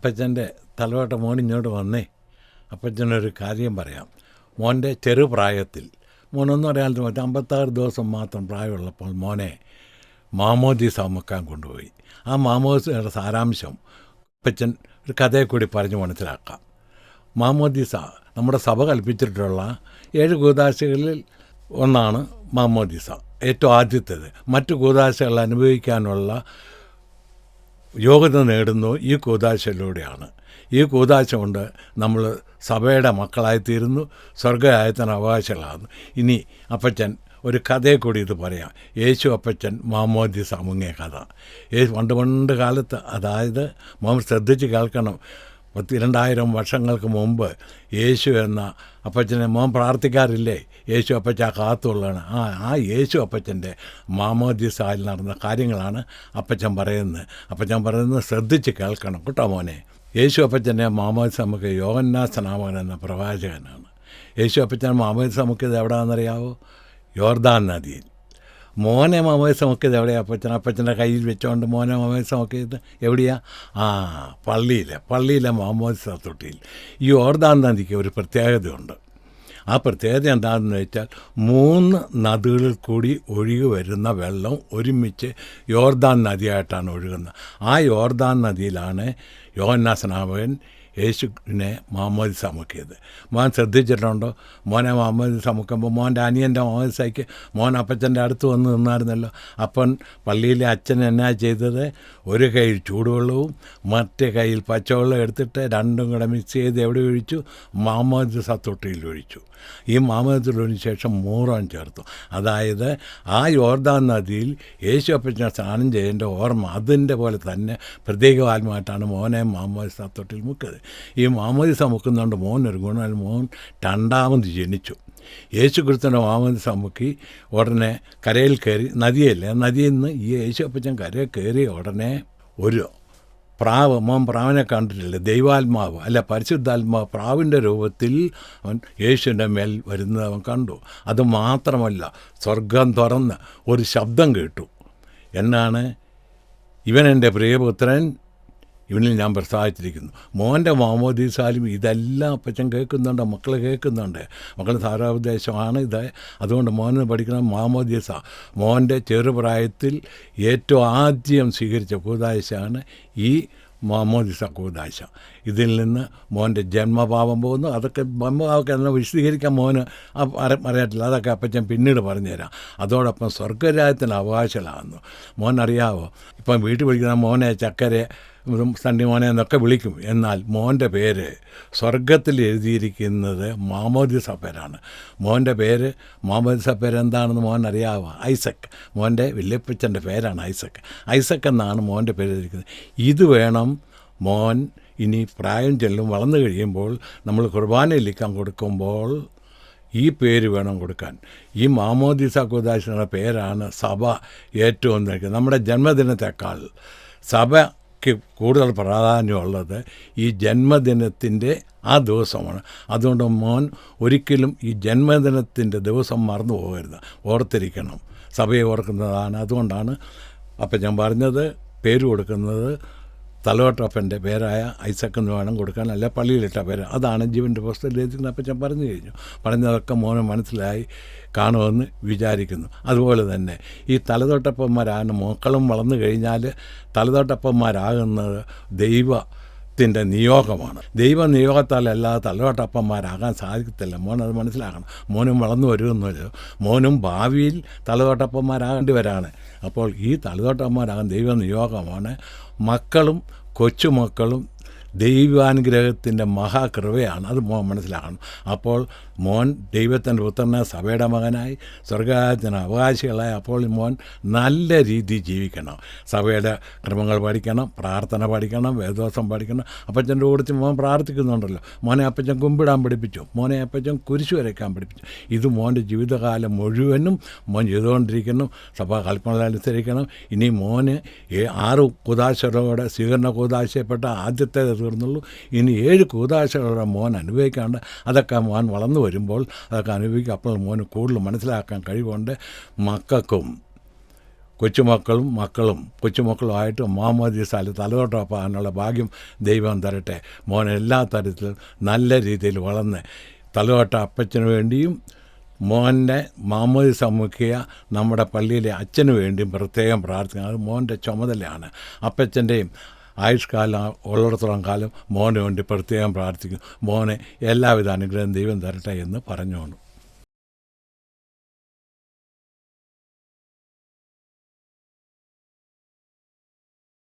അപ്പച്ചന്റെ തലവട്ട മോൻ ഇങ്ങോട്ട് വന്നേ. അപ്പച്ചനൊരു കാര്യം പറയാം. മോന്റെ ചെറുപ്രായത്തിൽ മോനൊന്നും അറിയാതെ മറ്റേ അമ്പത്താറ് ദിവസം മാത്രം പ്രായമുള്ളപ്പോൾ മോനെ മാമോദീസ മുക്കാൻ കൊണ്ടുപോയി. ആ മാമോദിസയുടെ സാരാംശം അപ്പച്ചൻ ഒരു കഥയെ കൂടി പറഞ്ഞ് മനസ്സിലാക്കാം. മാമോദീസ നമ്മുടെ സഭ കൽപ്പിച്ചിട്ടുള്ള ഏഴ് കൂതാശകളിൽ ഒന്നാണ് മാമോദീസ. ഏറ്റവും ആദ്യത്തേത്. മറ്റു കൂതാശകൾ അനുഭവിക്കാനുള്ള യോഗ്യത നേടുന്നു ഈ കൂതാശയിലൂടെയാണ്. ഈ കൂതാശ കൊണ്ട് നമ്മൾ സഭയുടെ മക്കളായിത്തീരുന്നു സ്വർഗായത്തിന് അവകാശങ്ങളാകുന്നു ഇനി അപ്പച്ചൻ ഒരു കഥയെ കൂടി ഇത് പറയാം. യേശു അപ്പച്ചൻ മാമോദി സാമുങ്ങിയ കഥ. യേശു പണ്ട് പണ്ട് കാലത്ത് അതായത് മാമ ശ്രദ്ധിച്ച് കേൾക്കണം. പത്തി രണ്ടായിരം വർഷങ്ങൾക്ക് മുമ്പ് യേശു എന്ന അപ്പച്ചനെ മോൻ പ്രാർത്ഥിക്കാറില്ലേ? യേശു അപ്പച്ച കാത്തുള്ളതാണ്. ആ ആ യേശു അപ്പച്ചന്റെ മാമോദിസായിൽ നടന്ന കാര്യങ്ങളാണ് അപ്പച്ചൻ പറയുന്നത്. അപ്പച്ചൻ പറയുന്നത് ശ്രദ്ധിച്ച് കേൾക്കണം കേട്ടോ മോനെ. യേശു അപ്പച്ചന്റെ മാമോദിസ നമുക്ക് യോഗന്നാസനാമകൻ എന്ന പ്രവാചകനാണ്. യേശു അപ്പച്ചൻ മാമോദിസ ഇത് എവിടെയാണെന്നറിയാവോ യോർദാൻ നദിയിൽ. മോനെ മമേസമൊക്കെ ഇത് എവിടെയാണ് അപ്പച്ചൻ അപ്പച്ചന്റെ കയ്യിൽ വെച്ചുകൊണ്ട് മോനെ മമേസമൊക്കെ ഇത് എവിടെയാണ് ആ പള്ളിയിലെ പള്ളിയിലെ മാമോദിസ തൊട്ടിയിൽ. ഈ ഓർദാന്താന്തിക്ക് ഒരു പ്രത്യേകതയുണ്ട്. ആ പ്രത്യേകത എന്താണെന്ന് വെച്ചാൽ മൂന്ന് നദികളിൽ കൂടി ഒഴുകി വരുന്ന വെള്ളം ഒരുമിച്ച് യോർദാൻ നദിയായിട്ടാണ് ഒഴുകുന്നത്. ആ യോർദാൻ നദിയിലാണ് യോഹന്നാസനാമകൻ യേശുവിനെ മാമോദി സമക്കിയത് മോൻ ശ്രദ്ധിച്ചിട്ടുണ്ടോ? മോനെ മാമോദി സമക്കുമ്പോൾ മോന്റെ അനിയന്റെ മാമോദിസയ്ക്ക് മോൻ അപ്പച്ചന്റെ അടുത്ത് വന്ന് നിന്നായിരുന്നല്ലോ. അപ്പൻ പള്ളിയിലെ അച്ഛൻ എന്നാ ചെയ്തത്? ഒരു കയ്യിൽ ചൂടുവെള്ളവും മറ്റേ കയ്യിൽ പച്ചവെള്ളം എടുത്തിട്ട് രണ്ടും കൂടെ മിക്സ് ചെയ്ത് എവിടെ ഒഴിച്ചു? മുഹമ്മദ് സത്തൊട്ടിയിൽ ഒഴിച്ചു. ഈ മാമോദിസത്തിന് ശേഷം മൂറോൻ ചേർത്തു. അതായത് ആ യോർദാൻ നദിയിൽ യേശു അപ്പച്ചനെ സ്നാനം ചെയ്യേണ്ട ഓർമ്മ അതിന്റെ പോലെ തന്നെ പ്രത്യേകവാത്മായിട്ടാണ് മോനെ മാമോദിസ തൊട്ടിൽ മുക്കിയത്. ഈ മാമോദിസ സമുക്കുന്നുണ്ട് മോൻ ഒരു ഗുണം മോൻ രണ്ടാമത് ജനിച്ചു. യേശു ക്രിസ്തുവിന്റെ മാമോദിസ മുക്കി ഉടനെ കരയിൽ കയറി നദിയല്ലേ നദിയിൽ നിന്ന് ഈ യേശു അപ്പച്ചൻ കരയിൽ കയറി ഉടനെ ഒരു പ്രാവ് മോൻ പ്രാവിനെ കണ്ടിട്ടില്ല ദൈവാത്മാവ് അല്ല പരിശുദ്ധാത്മാവ് പ്രാവിന്റെ രൂപത്തിൽ അവൻ യേശുവിന്റെ മേൽ വരുന്നത് അവൻ കണ്ടു. അത് മാത്രമല്ല സ്വർഗം തുറന്ന് ഒരു ശബ്ദം കേട്ടു. എന്നാണ് ഇവൻ എന്റെ പ്രിയപുത്രൻ ഇവനിൽ ഞാൻ പ്രസ്താവിച്ചിരിക്കുന്നു മോന്റെ മാമോദീസാലും ഇതെല്ലാം അപ്പച്ചൻ കേൾക്കുന്നുണ്ട് മക്കൾ കേൾക്കുന്നുണ്ട്. മക്കൾ സാരാപദേശമാണ് ഇത്. അതുകൊണ്ട് മോനെ പഠിക്കണം മാമോദീസ മോന്റെ ചെറുപ്രായത്തിൽ ഏറ്റവും ആദ്യം സ്വീകരിച്ച കൂതാശയാണ് ഈ മാമോദിസ കൂതാശ ഇതിൽ നിന്ന് മോന്റെ ജന്മഭാവം പോകുന്നു. അതൊക്കെ ജന്മഭാവമൊക്കെ എന്നെ വിശദീകരിക്കാൻ മോന്. അറിയാറ്റില്ല അതൊക്കെ അപ്പച്ചൻ പിന്നീട് പറഞ്ഞുതരാം. അതോടൊപ്പം സ്വർഗരാജ്യത്തിന് അവകാശമാകുന്നു മോൻ അറിയാവോ ഇപ്പം വീട്ടിൽ വിളിക്കുന്ന മോനെ ചക്കരെ സണ്ണി മോനെ എന്നൊക്കെ വിളിക്കും. എന്നാൽ മോന്റെ പേര് സ്വർഗത്തിൽ എഴുതിയിരിക്കുന്നത് മാമോദിസ പേരാണ് മോന്റെ പേര് മാമോദിസ പേര് എന്താണെന്ന് മോൻ അറിയാവുക ഐസക്. മോന്റെ വല്യപ്പച്ചന്റെ പേരാണ് ഐസക്. ഐസക് എന്നാണ് മോന്റെ പേര് എഴുതിയിരിക്കുന്നത്. ഇത് വേണം മോൻ ഇനി പ്രായം ചെല്ലും വളർന്നു കഴിയുമ്പോൾ നമ്മൾ കുർബാനയിലിക്കാൻ കൊടുക്കുമ്പോൾ ഈ പേര് വേണം കൊടുക്കാൻ. ഈ മാമോദിസ കുദാശിയുടെ പേരാണ് സഭ ഏറ്റവും നൽകുന്നത് നമ്മുടെ ജന്മദിനത്തെക്കാൾ സഭയ്ക്ക് കൂടുതൽ പ്രാധാന്യമുള്ളത് ഈ ജന്മദിനത്തിന്റെ ആ ദിവസമാണ്. അതുകൊണ്ട് മോൻ ഒരിക്കലും ഈ ജന്മദിനത്തിന്റെ ദിവസം മറന്നു പോകരുത്. ഓർത്തിരിക്കണം. സഭയെ ഓർക്കുന്നതാണ്. അതുകൊണ്ടാണ് അപ്പം ഞാൻ പറഞ്ഞത് പേര് കൊടുക്കുന്നത് തലവട്ടപ്പന്റെ പേരായ ഐസക് വേണം കൊടുക്കാൻ അല്ല പള്ളിയിലിട്ട പേര്. അതാണ് ജീവന്റെ പുസ്തകത്തിൽ ലഭിക്കുന്ന അപ്പച്ചൻ പറഞ്ഞു കഴിഞ്ഞു. പറഞ്ഞതൊക്കെ മോനെ മനസ്സിലായി കാണുമെന്ന് വിചാരിക്കുന്നു. അതുപോലെ തന്നെ ഈ തലതോട്ടപ്പന്മാരാകുന്ന മക്കളും വളർന്നു കഴിഞ്ഞാൽ തലതോട്ടപ്പന്മാരാകുന്നത് ദൈവ ത്തിന്റെ നിയോഗമാണ്. ദൈവ നിയോഗത്താലല്ലാതെ തലവട്ടപ്പന്മാരാകാൻ സാധിക്കത്തില്ല. മോൻ അത് മനസ്സിലാക്കണം. മോനും വളർന്നു വരുമെന്നല്ലോ മോനും ഭാവിയിൽ തലതോട്ടപ്പന്മാരാകേണ്ടി വരാണ് അപ്പോൾ ഈ തലതോട്ടപ്പന്മാരാകാൻ ദൈവ നിയോഗമാണ് മക്കളും കൊച്ചുമക്കളും ദൈവാനുഗ്രഹത്തിന്റെ മഹാകൃപയാണ്. അത് മോൻ മനസ്സിലാക്കണം. അപ്പോൾ മോൻ ദൈവത്തിന്റെ പുത്രനെ സഭയുടെ മകനായി സ്വർഗാജന അവകാശികളായി. അപ്പോൾ മോൻ നല്ല രീതി ജീവിക്കണം. സഭയുടെ ക്രമങ്ങൾ പഠിക്കണം പ്രാർത്ഥന പഠിക്കണം വേദോസം പഠിക്കണം. അപ്പച്ചന്റെ കൂടെ മോൻ പ്രാർത്ഥിക്കുന്നുണ്ടല്ലോ. മോനെ അപ്പച്ചൻ കുമ്പിടാൻ പഠിപ്പിച്ചു. മോനെ അപ്പച്ചൻ കുരിശു വരയ്ക്കാൻ പഠിപ്പിച്ചു. ഇത് മോന്റെ ജീവിതകാലം മുഴുവനും മോൻ ചെയ്തുകൊണ്ടിരിക്കണം സഭ കൽപ്പനനുസരിക്കണം ഇനി മോന് ആറ് കൂതാശകളോടെ സ്വീകരണ കൂതാശയപ്പെട്ട ആദ്യത്തെ തീർന്നുള്ളൂ. ഇനി ഏഴ് കൂതാശകളുടെ മോൻ അനുഭവിക്കാണ്ട് അതൊക്കെ മോൻ വളർന്നു വരുമ്പോൾ അതൊക്കെ അനുഭവിക്കുക അപ്പോൾ മോന് കൂടുതൽ മനസ്സിലാക്കാൻ കഴിവുണ്ട് മക്കൾക്കും. കൊച്ചുമക്കളും മക്കളും കൊച്ചുമക്കളുമായിട്ട് മാമോദി സ്ഥലത്ത് തലതൊട്ടപ്പാനുള്ള ഭാഗ്യം ദൈവം തരട്ടെ. മോൻ എല്ലാ തരത്തിലും നല്ല രീതിയിൽ വളർന്ന് തലതോട്ട അപ്പച്ചന് വേണ്ടിയും മോന്റെ മാമോദി സമുഖിയ നമ്മുടെ പള്ളിയിലെ അച്ഛന് വേണ്ടിയും പ്രത്യേകം പ്രാർത്ഥിക്കുന്നത് അത് മോന്റെ ചുമതലയാണ്. അപ്പച്ചന്റെയും ആയുഷ്കാലം ഉള്ളിടത്തോളം കാലം മോനെ വേണ്ടി പ്രത്യേകം പ്രാർത്ഥിക്കും മോനെ എല്ലാവിധ അനുഗ്രഹം ദൈവം തരട്ടെ എന്ന് പറഞ്ഞോണം